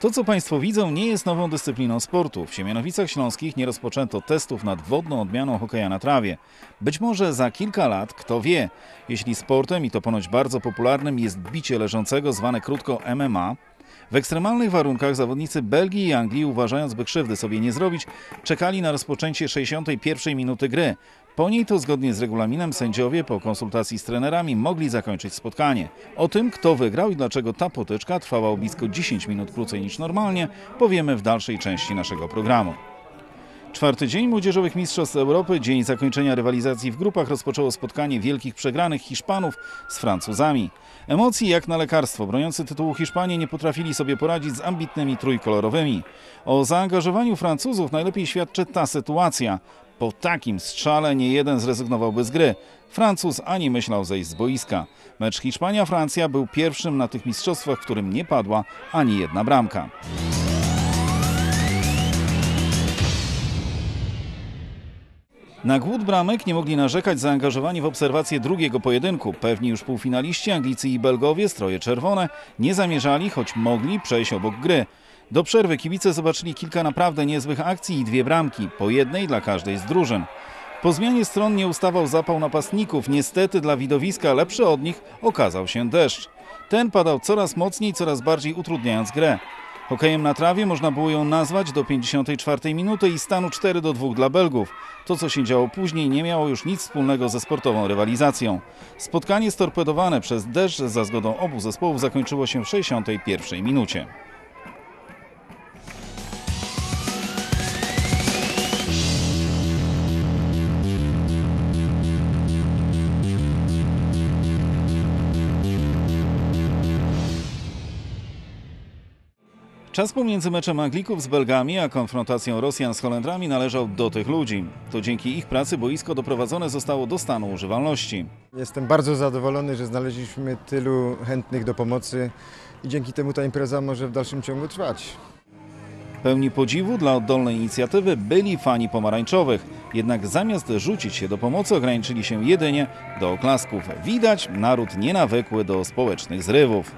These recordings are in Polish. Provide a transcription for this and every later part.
To, co Państwo widzą, nie jest nową dyscypliną sportu. W Siemianowicach Śląskich nie rozpoczęto testów nad wodną odmianą hokeja na trawie. Być może za kilka lat, kto wie, jeśli sportem, i to ponoć bardzo popularnym, jest bicie leżącego, zwane krótko MMA, w ekstremalnych warunkach zawodnicy Belgii i Anglii, uważając, by krzywdy sobie nie zrobić, czekali na rozpoczęcie 61 minuty gry. Po niej to zgodnie z regulaminem sędziowie po konsultacji z trenerami mogli zakończyć spotkanie. O tym, kto wygrał i dlaczego ta potyczka trwała o blisko 10 minut krócej niż normalnie, powiemy w dalszej części naszego programu. Czwarty dzień Młodzieżowych Mistrzostw Europy, dzień zakończenia rywalizacji w grupach, rozpoczęło spotkanie wielkich przegranych Hiszpanów z Francuzami. Emocji jak na lekarstwo. Broniący tytułu Hiszpanie nie potrafili sobie poradzić z ambitnymi trójkolorowymi. O zaangażowaniu Francuzów najlepiej świadczy ta sytuacja. Po takim strzale nie jeden zrezygnowałby z gry. Francuz ani myślał zejść z boiska. Mecz Hiszpania-Francja był pierwszym na tych mistrzostwach, w którym nie padła ani jedna bramka. Na głód bramek nie mogli narzekać zaangażowani w obserwację drugiego pojedynku. Pewni już półfinaliści, Anglicy i Belgowie, stroje czerwone, nie zamierzali, choć mogli, przejść obok gry. Do przerwy kibice zobaczyli kilka naprawdę niezłych akcji i dwie bramki, po jednej dla każdej z drużyn. Po zmianie stron nie ustawał zapał napastników. Niestety dla widowiska lepszy od nich okazał się deszcz. Ten padał coraz mocniej, coraz bardziej utrudniając grę. Hokejem na trawie można było ją nazwać do 54 minuty i stanu 4 do 2 dla Belgów. To, co się działo później, nie miało już nic wspólnego ze sportową rywalizacją. Spotkanie storpedowane przez deszcz za zgodą obu zespołów zakończyło się w 61 minucie. Czas pomiędzy meczem Anglików z Belgami a konfrontacją Rosjan z Holendrami należał do tych ludzi. To dzięki ich pracy boisko doprowadzone zostało do stanu używalności. Jestem bardzo zadowolony, że znaleźliśmy tylu chętnych do pomocy i dzięki temu ta impreza może w dalszym ciągu trwać. Pełni podziwu dla oddolnej inicjatywy byli fani pomarańczowych. Jednak zamiast rzucić się do pomocy, ograniczyli się jedynie do oklasków. Widać, naród nienawykły do społecznych zrywów.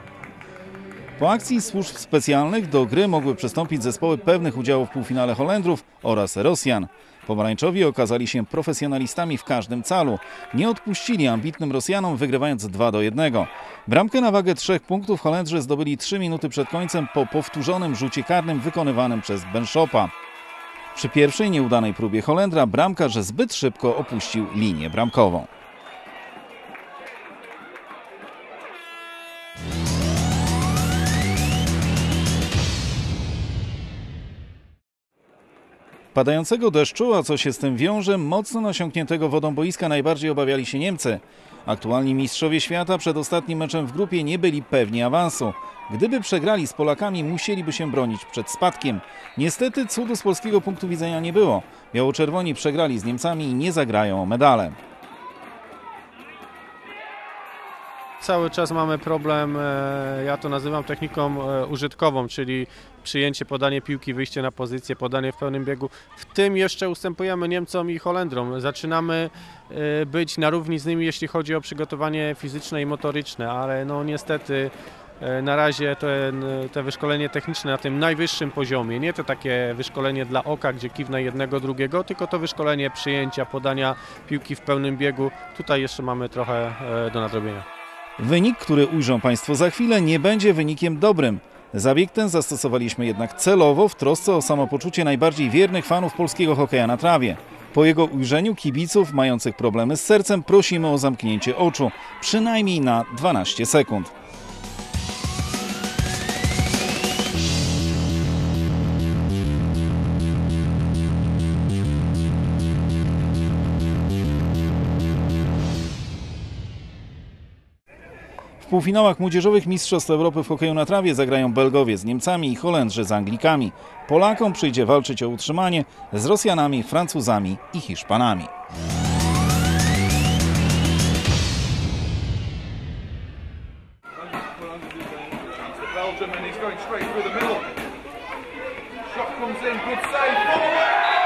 Po akcji służb specjalnych do gry mogły przystąpić zespoły pewnych udziałów w półfinale Holendrów oraz Rosjan. Pomarańczowi okazali się profesjonalistami w każdym calu. Nie odpuścili ambitnym Rosjanom, wygrywając 2 do 1. Bramkę na wagę trzech punktów Holendrzy zdobyli 3 minuty przed końcem po powtórzonym rzucie karnym wykonywanym przez Benshopa. Przy pierwszej nieudanej próbie Holendra bramkarz zbyt szybko opuścił linię bramkową. Padającego deszczu, a co się z tym wiąże, mocno nasiąkniętego wodą boiska najbardziej obawiali się Niemcy. Aktualni mistrzowie świata przed ostatnim meczem w grupie nie byli pewni awansu. Gdyby przegrali z Polakami, musieliby się bronić przed spadkiem. Niestety cudu z polskiego punktu widzenia nie było. Biało-czerwoni przegrali z Niemcami i nie zagrają o medale. Cały czas mamy problem, e, ja to nazywam techniką e, użytkową, czyli przyjęcie, podanie piłki, wyjście na pozycję, podanie w pełnym biegu. W tym jeszcze ustępujemy Niemcom i Holendrom. Zaczynamy e, być na równi z nimi, jeśli chodzi o przygotowanie fizyczne i motoryczne, ale no niestety na razie ten, te wyszkolenie techniczne na tym najwyższym poziomie, nie to takie wyszkolenie dla oka, gdzie kiwne jednego, drugiego, tylko to wyszkolenie przyjęcia, podania piłki w pełnym biegu. Tutaj jeszcze mamy trochę do nadrobienia. Wynik, który ujrzą Państwo za chwilę, nie będzie wynikiem dobrym. Zabieg ten zastosowaliśmy jednak celowo w trosce o samopoczucie najbardziej wiernych fanów polskiego hokeja na trawie. Po jego ujrzeniu kibiców mających problemy z sercem prosimy o zamknięcie oczu, przynajmniej na 12 sekund. półfinałach Młodzieżowych Mistrzostw Europy w hokeju na trawie zagrają Belgowie z Niemcami i Holendrzy z Anglikami. Polakom przyjdzie walczyć o utrzymanie z Rosjanami, Francuzami i Hiszpanami. Shot comes in, good save.